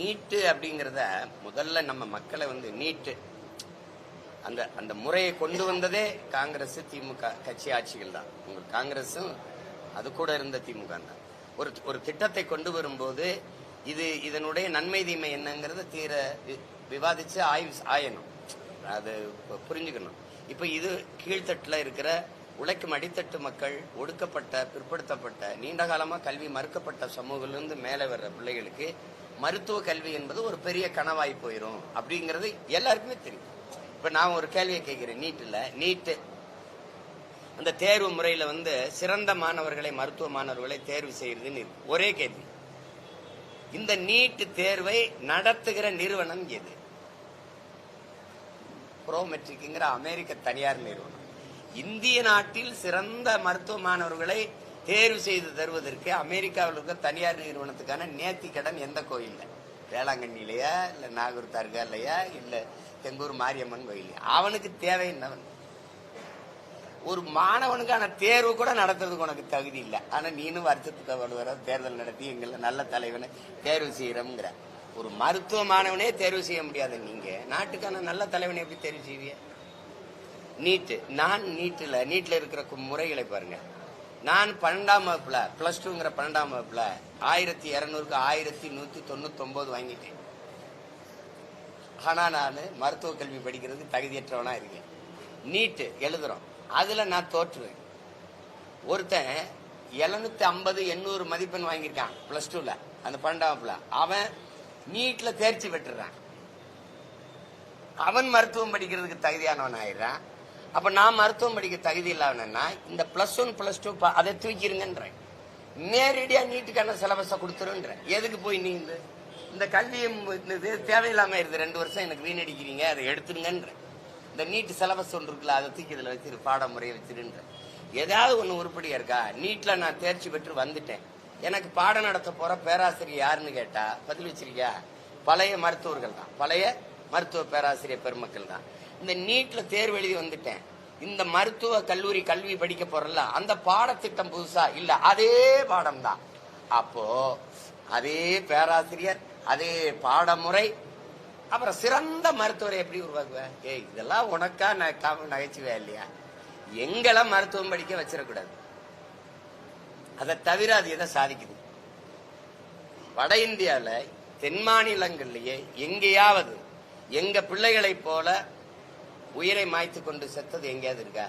நீட்டு அப்படிங்கிறத முதல்ல நம்ம மக்களை வந்து நீட்டு. அந்த அந்த முறையை கொண்டு வந்ததே காங்கிரஸ் திமுக கட்சி ஆட்சிகள் தான். உங்கள் காங்கிரஸும் அது கூட இருந்த திமுக தான். ஒரு ஒரு திட்டத்தை கொண்டு வரும்போது இது இதனுடைய நன்மை தீமை என்னங்கிறத தீர வி- விவாதிச்சு ஆய்வு ஆயணும். அது புரிஞ்சுக்கணும். இப்போ இது கீழ்த்தட்டில் இருக்கிற உழைக்கும் அடித்தட்டு மக்கள் ஒடுக்கப்பட்ட பிற்படுத்தப்பட்ட நீண்ட காலமாக கல்வி மறுக்கப்பட்ட சமூகத்திலிருந்து மேலே வர்ற பிள்ளைகளுக்கு மருத்துவ கல்வி என்பது ஒரு பெரிய கனவாய் போயிடும் அப்படிங்கிறது எல்லாருக்குமே தெரியும். இப்ப நான் ஒரு கேள்வியை கேட்கிறேன் நீட்டுல நீட்டு அந்த தேர்வு முறையில வந்து சிறந்த மாணவர்களை மருத்துவ மாணவர்களை தேர்வு செய்யறதுன்னு இருக்கு. ஒரே கேள்வி. இந்த நீட்டு தேர்வை நடத்துகிற நிறுவனம் எது? புரோமெட்ரிக்ங்கிற அமெரிக்க தனியார் நிறுவனம். இந்திய நாட்டில் சிறந்த மருத்துவ மாணவர்களை தேர்வு செய்து தருவதற்கு அமெரிக்காவில் இருக்க தனியார் நிறுவனத்துக்கான நேர்த்தி கடன் எந்த கோயிலில்? வேளாங்கண்ணிலையா இல்லை நாகூர் தர்காலையா இல்லை தெங்கூர் மாரியம்மன் கோயிலையா அவனுக்கு தேவை என்னவன்? ஒரு மாணவனுக்கான தேர்வு கூட நடத்துறதுக்கு உனக்கு தகுதி இல்லை. ஆனால் நீனும் வருஷத்துக்கு அவ்வளவு தேர்தல் நடத்தி எங்களை நல்ல தலைவனை தேர்வு செய்கிறோம்ங்கிற ஒரு மருத்துவ மாணவனே தேர்வு செய்ய முடியாது நீங்கள் நாட்டுக்கான நல்ல தலைவனை எப்படி தேர்வு செய்வீங்க? நீட்டு. நான் நீட்டில் நீட்டில் இருக்கிற முறைகளை பாருங்கள் நான் பன்னெண்டாம் வகுப்புல பிளஸ் டூங்கிற பன்னெண்டாம் வகுப்புல ஆயிரத்தி இரநூறுக்கு ஆயிரத்தி நூத்தி தொண்ணூத்தி ஒன்பது வாங்கிட்டேன். ஆனா நான் மருத்துவ கல்வி படிக்கிறதுக்கு தகுதியற்றவனா இருக்கேன். நீட்டு எழுதுறோம். அதுல நான் தோற்றுவேன். ஒருத்தன் எழுநூத்தி ஐம்பது எண்ணூறு மதிப்பெண் வாங்கியிருக்கான் பிளஸ் டூல அந்த பன்னெண்டாம் வகுப்புல. அவன் நீட்ல தேர்ச்சி பெற்றுறான். அவன் மருத்துவம் படிக்கிறதுக்கு தகுதியானவன் ஆயிடுறான் அப்ப நான் மருத்துவம் படிக்க தகுதி இல்லாதனா இந்த பிளஸ் ஒன் பிளஸ் டூ அதை தூக்கிருங்கன்றேன். நேரடியா நீட்டுக்கான சிலபஸை கொடுத்துருன்றேன். எதுக்கு போய் நீ இந்த இந்த கல்வியை இந்த இது தேவையில்லாம இருது ரெண்டு வருஷம் எனக்கு வீணடிக்கிறீங்க அதை எடுத்துருங்கன்றேன். இந்த நீட்டு சிலபஸ் ஒன்று இருக்குல்ல அதை தூக்கி இதுல வச்சிரு பாடமுறையை வச்சிருன்றேன். ஏதாவது ஒன்று உருப்படியா இருக்கா? நீட்ல நான் தேர்ச்சி பெற்று வந்துட்டேன். எனக்கு பாடம் நடத்த போற பேராசிரியர் யாருன்னு கேட்டா பதில் வச்சிருக்கியா? பழைய மருத்துவர்கள் தான். பழைய மருத்துவ பேராசிரியர் பெருமக்கள் தான். இந்த நீட்ல தேர்வு எழுதி வந்துட்டேன். இந்த மருத்துவ கல்லூரி கல்வி படிக்க போறல அந்த பாடத்திட்டம் புதுசா? இல்ல அதே பாடம் தான் அப்போ அதே பேராசிரியர் அதே பாடமுறை அப்புறம் சிறந்த மருத்துவரை எப்படி உருவாக்குவேன் ஏய் இதெல்லாம் உனக்கா நான் நகைச்சுவே இல்லையா? எங்களை மருத்துவம் படிக்க வச்சிடக்கூடாது. அதை தவிர அது எதை சாதிக்குது? வட இந்தியாவில் தென் மாநிலங்கள்லயே எங்கேயாவது எங்க பிள்ளைகளைப் போல உயிரை மாய்த்து கொண்டு செத்தது எங்கேயாவது இருக்கா?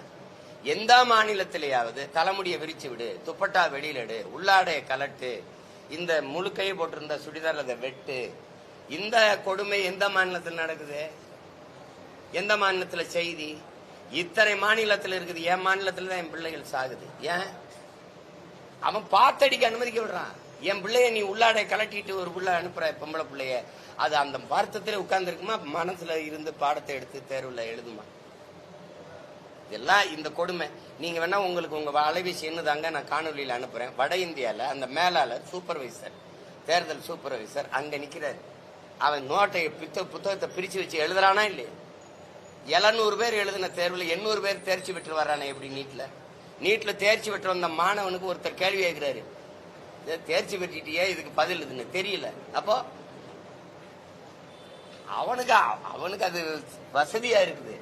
எந்த மாநிலத்திலேயாவது தலைமுடியை விரிச்சு விடு துப்பட்டா வெளியில எடு உள்ளாடைய கலட்டு இந்த முழுக்கையை போட்டிருந்த சுடிதார் அதை வெட்டு. இந்த கொடுமை எந்த மாநிலத்தில் நடக்குது? எந்த மாநிலத்தில் செய்தி? இத்தனை மாநிலத்தில் இருக்குது என் மாநிலத்தில் தான் என் பிள்ளைகள் சாகுது. ஏன்? அவன் பார்த்தடிக்க அனுமதிக்க விடுறான். என் பிள்ளைய நீ உள்ளாடை கலட்டிட்டு ஒரு பிள்ளை அனுப்புற பொம்பளை பிள்ளைய. அது அந்த வருத்தத்தில் உட்கார்ந்துருக்குமா? மனசுல இருந்து பாடத்தை எடுத்து தேர்வுல எழுதுமா? இதெல்லாம் இந்த கொடுமை. நீங்க வேணா உங்களுக்கு உங்க அலைபேசி என்னதாங்க நான் காணொலியில அனுப்புறேன். வட இந்தியால அந்த மேலாளர் சூப்பர்வைசர் தேர்தல் சூப்பர்வைசர் அங்க நிக்கிறார். அவன் நோட்டை பித்த புத்தகத்தை பிரிச்சு வச்சு எழுதுறானா இல்லையா? எழுநூறு பேர் எழுதின தேர்வில் எண்ணூறு பேர் தேர்ச்சி பெற்று வர்றானே எப்படி நீட்டில் நீட்டில் தேர்ச்சி பெற்று வந்த மாணவனுக்கு ஒருத்தர் கேள்வி கேட்கிறாரு. தேர்ச்சி பெற்றிட்டியே இதுக்கு பதில் இதுன்னு தெரியல. அப்போ அவனுக்கு அவனுக்கு அது வசதியா இருக்குது.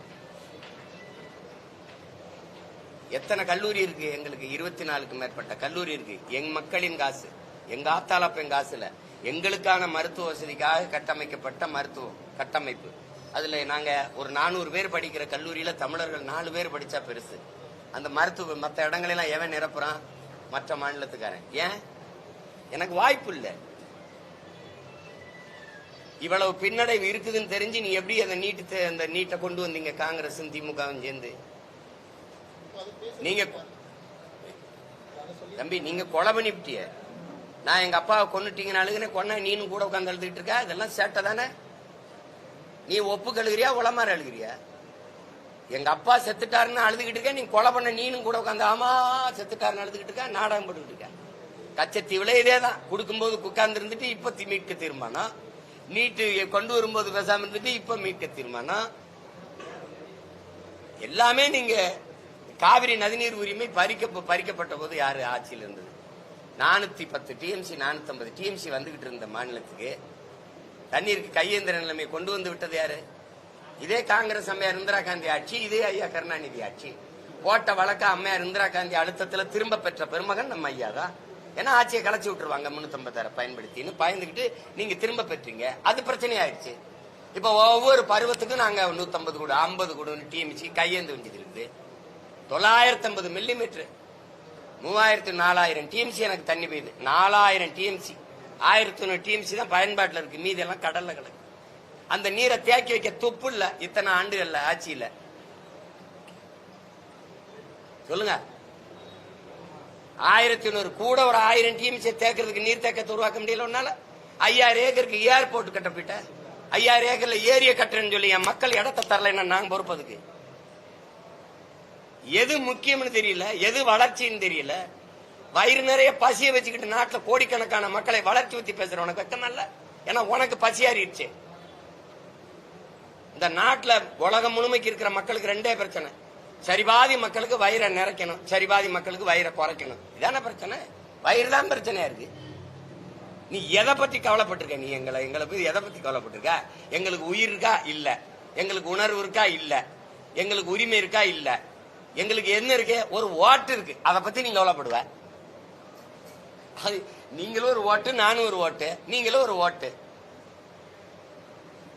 எத்தனை கல்லூரி இருக்கு? எங்களுக்கு இருபத்தி நாலுக்கு மேற்பட்ட கல்லூரி இருக்கு. எங் மக்களின் காசு. எங்க ஆத்தாளப்பன் காசுல எங்களுக்கான மருத்துவ வசதிக்காக கட்டமைக்கப்பட்ட மருத்துவம் கட்டமைப்பு. அதுல நாங்க ஒரு நானூறு பேர் படிக்கிற கல்லூரியில தமிழர்கள் நாலு பேர் படிச்சா பெருசு. அந்த மருத்துவ மற்ற இடங்களெல்லாம் எவன் நிரப்புறான்? மற்ற மாநிலத்துக்காரன். ஏன்? எனக்கு வாய்ப்பு இல்லை இவ்வளவு பின்னடைவு இருக்குதுன்னு தெரிஞ்சு நீ எப்படி அதை நீட்டு அந்த நீட்டை கொண்டு வந்தீங்க? காங்கிரஸும் திமுகவும் சேர்ந்து. நீங்க தம்பி நீங்க கொலை பண்ணிவிட்டிய நான் எங்க அப்பாவை கொண்டுட்டீங்கன்னு அழுகுனே கொன்ன நீனும் கூட உட்காந்து அழுதுகிட்டு இருக்க? இதெல்லாம் சேட்டை தானே? நீ ஒப்பு கழுகிறியா உளமாற அழுகிறியா? எங்க அப்பா செத்துட்டாருன்னு அழுதுகிட்டு இருக்க நீ கொலை பண்ண நீனும் கூட உட்காந்து ஆமா செத்துட்டாருன்னு அழுதுகிட்டு இருக்க நாடகம் போட்டுக்கிட்டு இருக்க? கச்சத்தீவுல இதே தான் கொடுக்கும்போது உட்கார்ந்து இருந்துட்டு இப்ப மீட்க தீர்மானம். நீட்டு கொண்டு வரும்போது பேசாம இருந்துட்டு இப்ப மீட்க தீர்மானம். எல்லாமே நீங்க காவிரி நதிநீர் உரிமை பறிக்க பறிக்கப்பட்ட போது யாரு ஆட்சியில் இருந்தது? நானூத்தி பத்து டிஎம்சி நானூத்தி ஐம்பது டிஎம்சி வந்துகிட்டு இருந்த மாநிலத்துக்கு தண்ணீருக்கு கையேந்திர நிலைமை கொண்டு வந்து விட்டது யாரு? இதே காங்கிரஸ் அம்மையார் இந்திரா காந்தி ஆட்சி இதே ஐயா கருணாநிதி ஆட்சி. போட்ட வழக்க அம்மையார் இந்திரா காந்தி அழுத்தத்துல திரும்ப பெற்ற பெருமகன் நம்ம ஐயா தான். ஏன்னா ஆட்சியை கலைச்சி விட்டுருவாங்க முன்னூத்தம்பத்தாயிரம் பயன்படுத்தின்னு பயந்துகிட்டு நீங்க திரும்ப பெற்றீங்க. அது பிரச்சனை ஆயிடுச்சு இப்ப ஒவ்வொரு பருவத்துக்கும் நாங்க நூத்தம்பது கூட ஐம்பது கூட டிஎம்சி கையேந்து வேண்டியது இருக்குது. தொள்ளாயிரத்தி ஐம்பது மில்லிமீட்டர் மூவாயிரத்து நாலாயிரம் டிஎம்சி எனக்கு தண்ணி பெய்யுது. நாலாயிரம் டிஎம்சி ஆயிரத்தி ஒன்று டிஎம்சி தான் பயன்பாட்டில் இருக்கு. மீதி எல்லாம் கடல்ல கிடக்கு. அந்த நீரை தேக்கி வைக்க துப்பு இல்லை. இத்தனை ஆண்டுகள்ல ஆட்சியில். சொல்லுங்க. ஆயிரத்தி நூறு கூட ஒரு ஆயிரம் டிஎம்சி தேக்கிறதுக்கு நீர் தேக்கத்தை உருவாக்க முடியல உன்னால? ஐயாயிரம் ஏக்கருக்கு ஏர்போர்ட் கட்ட போயிட்ட. ஐயாயிரம் ஏக்கர்ல ஏரிய கட்டுறேன்னு சொல்லி என் மக்கள் இடத்த தரலைன்னா நாங்க பொறுப்பதுக்கு எது முக்கியம்னு தெரியல எது வளர்ச்சின்னு தெரியல. வயிறு நிறைய பசியை வச்சுக்கிட்டு நாட்டில் கோடிக்கணக்கான மக்களை வளர்ச்சி பத்தி பேசுற உனக்கு வெக்கம் இல்ல? ஏன்னா உனக்கு பசியாறிடுச்சு இந்த நாட்டில் உலகம் முழுமைக்கு இருக்கிற மக்களுக்கு ரெண்டே பிரச்சனை. சரிபாதி மக்களுக்கு வயிறை நிறைக்கணும் சரிபாதி மக்களுக்கு வயிறை குறைக்கணும். இதான பிரச்சனை? வயிறு தான் பிரச்சனையா இருக்கு. நீ எதை பத்தி கவலைப்பட்டிருக்க? நீ எங்களை எங்களை போய் எதை பத்தி கவலைப்பட்டிருக்க? எங்களுக்கு உயிர் இருக்கா? இல்ல. எங்களுக்கு உணர்வு இருக்கா? இல்ல. எங்களுக்கு உரிமை இருக்கா? இல்ல. எங்களுக்கு என்ன இருக்கு? ஒரு ஓட்டு இருக்கு. அதை பத்தி நீ கவலைப்படுவ. அது நீங்களும் ஒரு ஓட்டு நானும் ஒரு ஓட்டு நீங்களும் ஒரு ஓட்டு.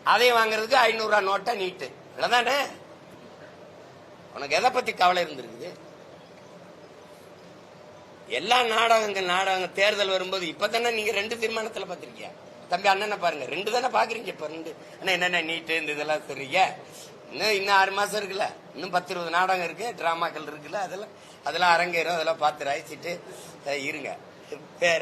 அதையும் வாங்குறதுக்கு ஐநூறு ரூபா நோட்டை நீட்டு. இல்லதானே உனக்கு எதை பத்தி கவலை இருந்திருக்குது? எல்லா நாடகங்கள் நாடகம் தேர்தல் வரும்போது இப்பதானே நீங்க ரெண்டு தீர்மானத்துல பாத்திருக்கீங்க தம்பி அண்ணனை பாருங்க. ரெண்டு தானே பாக்குறீங்க இப்ப? ரெண்டு. அண்ணா என்னென்ன நீட்டு இந்த இதெல்லாம் சொல்றீங்க? இன்னும் இன்னும் ஆறு மாசம் இருக்குல்ல? இன்னும் பத்து இருபது நாடகம் இருக்கு டிராமாக்கள் இருக்குல்ல? அதெல்லாம் அதெல்லாம் அரங்கேறும் அதெல்லாம் பார்த்து ரசிச்சுட்டு இருங்க. வேற